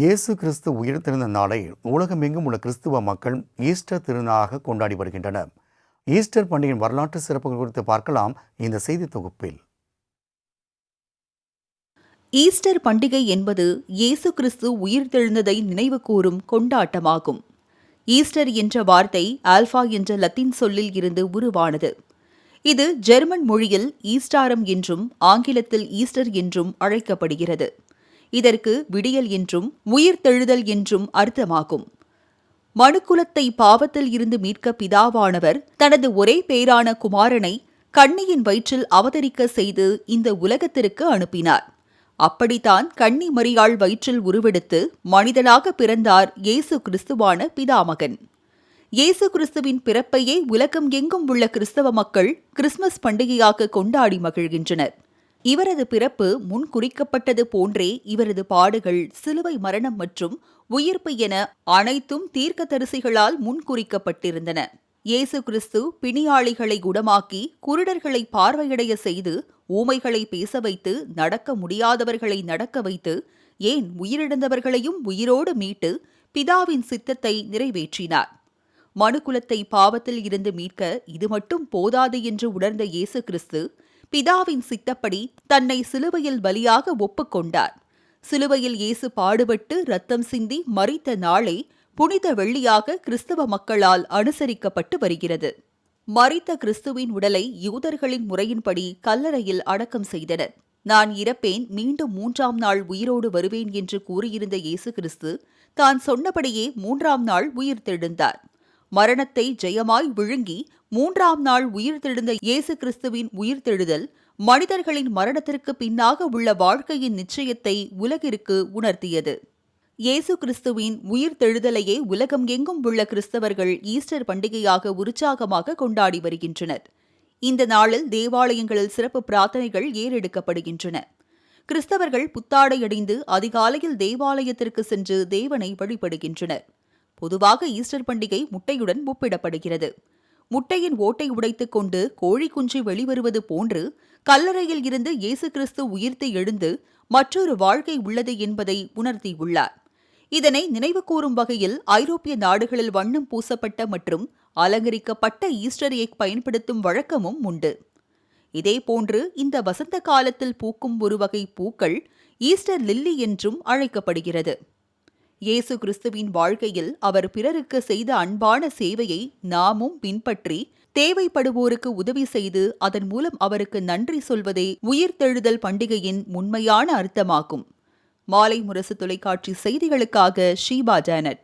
இயேசு கிறிஸ்து உயிர்த்தெழுந்த நாளை உலகமெங்கும் உள்ள கிறிஸ்துவ மக்கள் ஈஸ்டர் திருநாளாக கொண்டாடி வருகின்றனர். ஈஸ்டர் பண்டிகையின் வரலாற்று சிறப்புகள் குறித்து பார்க்கலாம் இந்த செய்தி தொகுப்பில். ஈஸ்டர் பண்டிகை என்பது இயேசு கிறிஸ்து உயிர்த்தெழுந்ததை நினைவு கூறும் கொண்டாட்டமாகும். ஈஸ்டர் என்ற வார்த்தை ஆல்பா என்ற லத்தீன் சொல்லில் இருந்து உருவானது. இது ஜெர்மன் மொழியில் ஈஸ்டாரம் என்றும் ஆங்கிலத்தில் ஈஸ்டர் என்றும் அழைக்கப்படுகிறது. இதற்கு விடியல் என்றும் உயிர்த்தெழுதல் என்றும் அர்த்தமாகும். மனுக்குலத்தை பாவத்தில் இருந்து மீட்க பிதாவானவர் தனது ஒரே பேரான குமாரனை கண்ணியின் வயிற்றில் அவதரிக்க செய்து இந்த உலகத்திற்கு அனுப்பினார். அப்படித்தான் கண்ணி மரியாள் வயிற்றில் உருவெடுத்து மனிதனாக பிறந்தார் இயேசு கிறிஸ்துவான பிதாமகன். இயேசு கிறிஸ்துவின் பிறப்பையே உலகம் எங்கும் உள்ள கிறிஸ்தவ மக்கள் கிறிஸ்துமஸ் பண்டிகையாக கொண்டாடி மகிழ்கின்றனர். இவரது பிறப்பு முன் குறிக்கப்பட்டது போன்றே இவரது பாடுகள் சிலுவை மரணம் மற்றும் உயிர்ப்பு என அனைத்தும் தீர்க்கதரிசிகளால் முன்குறிக்கப்பட்டிருந்தன இயேசு கிறிஸ்து பிணியாளிகளை குணமாக்கி குருடர்களை பார்வையடைய செய்து ஊமைகளை பேச வைத்து நடக்க முடியாதவர்களை நடக்க வைத்து ஏன் உயிரிழந்தவர்களையும் உயிரோடு மீட்டு பிதாவின் சித்தத்தை நிறைவேற்றினார். மனுக்குலத்தை பாவத்தில் இருந்து மீட்க இது மட்டும் போதாது என்று உணர்ந்த இயேசு கிறிஸ்து பிதாவின் சித்தப்படி தன்னை சிலுவையில் பலியாக ஒப்புக்கொண்டார். சிலுவையில் இயேசு பாடுபட்டு ரத்தம் சிந்தி மறித்த நாளை புனித வெள்ளியாக கிறிஸ்தவ மக்களால் அனுசரிக்கப்பட்டு வருகிறது. மறித்த கிறிஸ்துவின் உடலை யூதர்களின் முறையின்படி கல்லறையில் அடக்கம் செய்தனர். நான் இறப்பேன் மீண்டும் மூன்றாம் நாள் உயிரோடு வருவேன் என்று கூறியிருந்த இயேசு கிறிஸ்து தான் சொன்னபடியே மூன்றாம் நாள் உயிர்த்தெழுந்தார் மரணத்தை ஜெயமாய் விழுங்கி மூன்றாம் நாள் உயிர்த்தெழுந்த இயேசு கிறிஸ்துவின் உயிர்த்தெழுதல் மனிதர்களின் மரணத்திற்கு பின்னாக உள்ள வாழ்க்கையின் நிச்சயத்தை உலகிற்கு உணர்த்தியது. இயேசு கிறிஸ்துவின் உயிர்த்தெழுதலையே உலகம் எங்கும் உள்ள கிறிஸ்தவர்கள் ஈஸ்டர் பண்டிகையாக உற்சாகமாக கொண்டாடி வருகின்றனர். இந்த நாளில் தேவாலயங்களில் சிறப்பு பிரார்த்தனைகள் ஏறெடுக்கப்படுகின்றன. கிறிஸ்தவர்கள் புத்தாடை அடைந்து அதிகாலையில் தேவாலயத்திற்கு சென்று தேவனை வழிபடுகின்றனர். பொதுவாக ஈஸ்டர் பண்டிகை முட்டையுடன் ஒப்பிடப்படுகிறது. முட்டையின் ஓட்டை உடைத்துக் கொண்டு கோழி குஞ்சு வெளிவருவது போன்று கல்லறையில் இருந்து இயேசு கிறிஸ்து உயிர்த்து எழுந்து மற்றொரு வாழ்க்கை உள்ளது என்பதை உணர்த்தியுள்ளார். இதனை நினைவு கூறும் வகையில் ஐரோப்பிய நாடுகளில் வண்ணம் பூசப்பட்ட மற்றும் அலங்கரிக்கப்பட்ட ஈஸ்டர் எக் பயன்படுத்தும் வழக்கமும் உண்டு. இதேபோன்று இந்த வசந்த காலத்தில் பூக்கும் ஒரு வகை பூக்கள் ஈஸ்டர் லில்லி என்றும் அழைக்கப்படுகிறது. இயேசு கிறிஸ்துவின் வாழ்க்கையில் அவர் பிறருக்கு செய்த அன்பான சேவையை நாமும் பின்பற்றி தேவைப்படுவோருக்கு உதவி செய்து அதன் மூலம் அவருக்கு நன்றி சொல்வதே உயிர்த்தெழுதல் பண்டிகையின் உண்மையான அர்த்தமாகும். மாலை முரசு தொலைக்காட்சி செய்திகளுக்காக ஷீபா ஜானட்.